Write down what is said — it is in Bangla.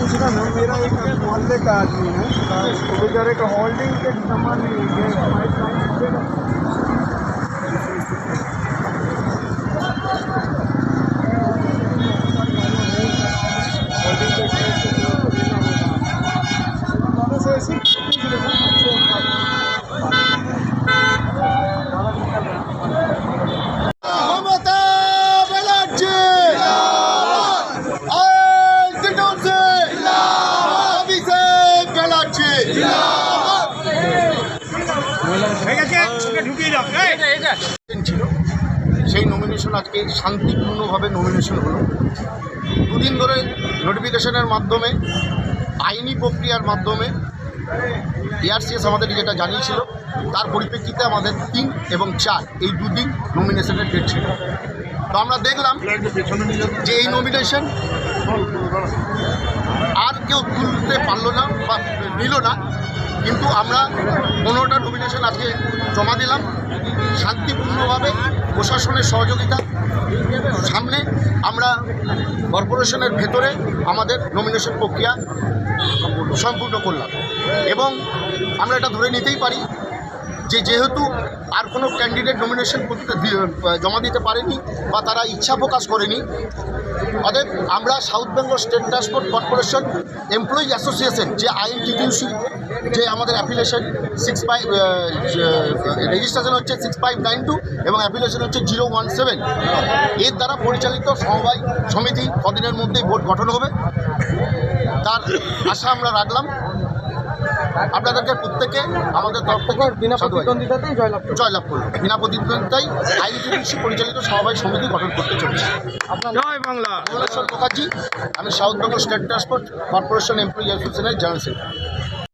पूछना ना मेरा एक मोहल्ले का आदमी है। तो बेचारे का होल्डिंग के सामान नहीं है ছিল। সেই নমিনেশন আজকে শান্তিপূর্ণভাবে নমিনেশন হলো। দুদিন ধরে নোটিফিকেশনের মাধ্যমে, আইনি প্রক্রিয়ার মাধ্যমে এআরসিএস আমাদের যেটা জানিয়েছিল, তার পরিপ্রেক্ষিতে আমাদের তিন এবং চার, এই দুদিন নমিনেশনের ডেট ছিল। তো আমরা দেখলাম যে এই নমিনেশন আর কেউ তুলতে পারল না বা নিল না, কিন্তু আমরা পনেরোটা নমিনেশন আজকে জমা দিলাম। শান্তিপূর্ণভাবে প্রশাসনের সহযোগিতা সামনে। আমরা কর্পোরেশনের ভেতরে আমাদের নমিনেশন প্রক্রিয়া সম্পূর্ণ করলাম। এবং আমরা এটা ধরে নিতেই পারি যে যেহেতু আর কোনো ক্যান্ডিডেট নমিনেশন জমা দিতে পারেনি বা তারা ইচ্ছা প্রকাশ করেনি, অতএব আমরা South Bengal State Transport Corporation employee association যে আইএনটিটিউসি যে আমাদের অ্যাফিলিয়েশন সিক্স ফাইভ রেজিস্ট্রেশন হচ্ছে সিক্স ফাইভ নাইন টু এবং অ্যাফিলিয়েশন হচ্ছে জিরো ওয়ান সেভেন এর দ্বারা পরিচালিত সমবায় সমিতি কদিনের মধ্যেই ভোট গঠন হবে। তার আশা আমরা রাখলাম। আপনাদেরকে প্রত্যেকে আমাদের তরফ থেকে বিনা প্রতিদ্বন্দ্বিতাতেই জয়লাভ করল বিনা প্রতিদ্বন্দ্বিতায় আইনটিটিউসি পরিচালিত সমবায় সমিতি গঠন করতে চলেছে। আপনার জয় বাংলা। ভুবনেশ্বর মুখার্জি আমি South Bengal State Transport Corporation employee অ্যাসোসিয়েশনের জেনারেল সেক্রেটারি।